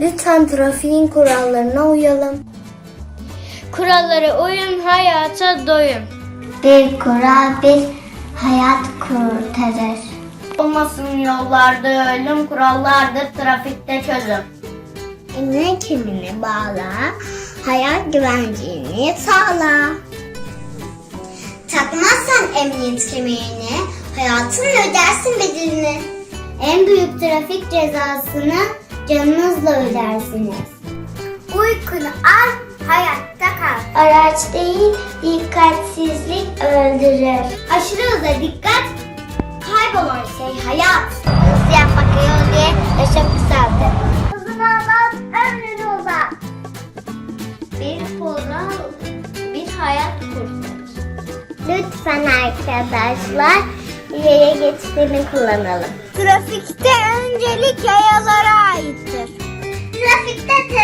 Lütfen trafiğin kurallarına uyalım. Kurallara uyun, hayata doyun. Bir kural bir hayat kurtarır. Olmasın yollarda ölüm, kurallardır trafikte çözüm. Emniyet kemerini bağla, hayat güvencini sağla. Takmazsan emniyet kemerini, hayatınla ödersin bedelini. En büyük trafik cezasını canınızla ödersiniz. Uykunu al, hayatta kal. Araç değil, dikkatsizlik öldürür. Aşırı hıza dikkat, kaybolan şey hayat. Hız yapmak iyi diye yaşam kısaldı. Hızını azalt, ömrünü uzat. Bir kural, bir hayat kurtarır. Lütfen arkadaşlar, yaya geçtiğini kullanalım. Trafikte öncelik yayalara aittir. Trafikte